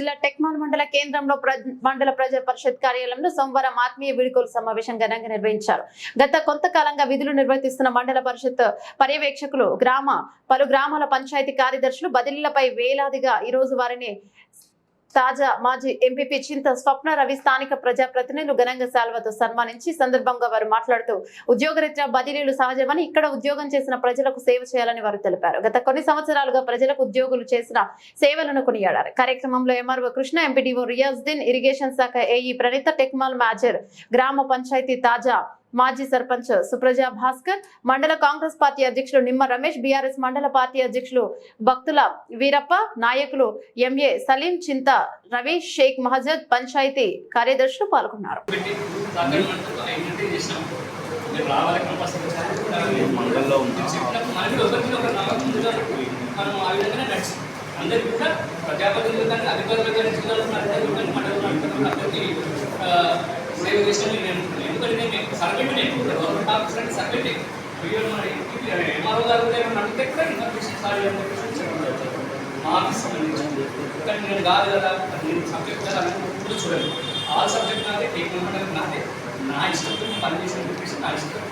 జిల్లా టెక్మాల్ మండల కేంద్రంలో ప్ర- మండల ప్రజా పరిషత్ కార్యాలయంలో సోమవారం ఆత్మీయ వీడుకోలు సమావేశం ఘనంగా నిర్వహించారు. గత కొంతకాలంగా విధులు నిర్వర్తిస్తున్న మండల పరిషత్ పర్యవేక్షకులు గ్రామ పలు గ్రామాల పంచాయతీ కార్యదర్శులు బదిలీలపై వేలాదిగా ఈ రోజు వారిని తాజా మాజీ ఎంపీపీ చింత స్వప్న రవి స్థానిక ప్రజాప్రతినిధులు ఘనంగా శాల్వతో సన్మానించి సందర్భంగా వారు మాట్లాడుతూ ఉద్యోగరీత్యా బదిలీలు సహజమని ఇక్కడ ఉద్యోగం చేసిన ప్రజలకు సేవ చేయాలని వారు తెలిపారు. గత కొన్ని సంవత్సరాలుగా ప్రజలకు ఉద్యోగులు చేసిన సేవలను కొనియాడారు. కార్యక్రమంలో MRO Krishna MPDO Riazuddin irrigation శాఖ ఏఈ ప్రణీత టెక్మాల్ మేజర్ గ్రామ పంచాయతీ తాజా మాజీ సర్పంచ్ సుప్రజా భాస్కర్ మండల కాంగ్రెస్ పార్టీ అధ్యక్షులు నిమ్మ రమేష్ బీఆర్ఎస్ మండల పార్టీ అధ్యక్షులు భక్తుల వీరప్ప నాయకులు ఎంఏ సలీం చింత రవి షేక్ మహజద్ పంచాయతీ కార్యదర్శులు పాల్గొన్నారు. అందరికీ కూడా ప్రజాప్రతినిధులు కానీ అధికారులు కానీ జిల్లాలో మండలంలో అందరికీ సేవ చేసిన నేను నేను సర్వెంట్ గవర్నమెంట్ ఆఫీసర్ అంటే సర్వెంట్ ఎంఆర్ఓ గారు అడిగితే కూడా ఇన్ఫర్మేషన్ సారీ అని చెప్పేసి మా ఆఫీస్ కానీ నేను కాదు కదా నేను సబ్జెక్ట్ కదా అని కూడా చూడండి ఆల్ సబ్జెక్ట్ నాదే టెక్నికల్ నాదే. నా ఇష్టంతో నేను పనిచేసిన చెప్పేసి నా ఇష్టం.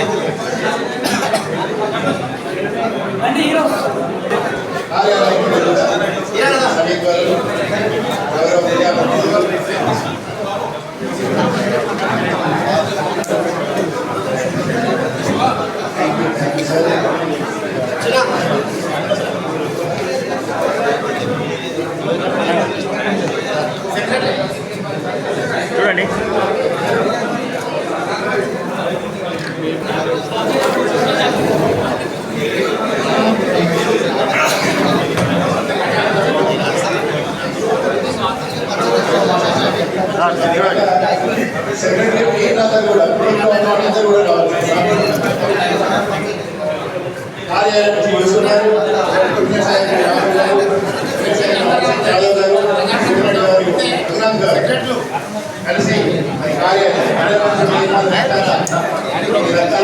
చూడండి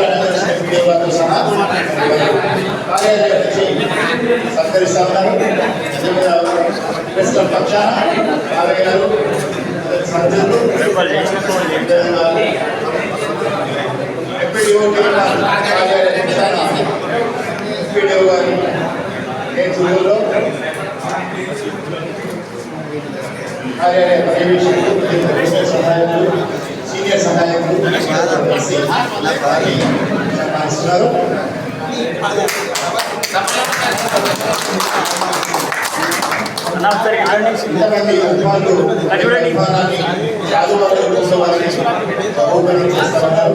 అందరూ సభ్యులు వారితో సహా కార్యాలయం సత్కరిస్తా ఉన్నారు ప్రెస్ పక్షాన గారు ఎంపీడీఓ గారి నేతృత్వంలో కార్యాలయ పర్యవేక్షకులు సీనియర్ సహాయకులు సీనియర్ సహాయకులు ఇంతమంది యాదవాళ్ళ కోసం వారిని బహుమతి చేస్తున్నారు.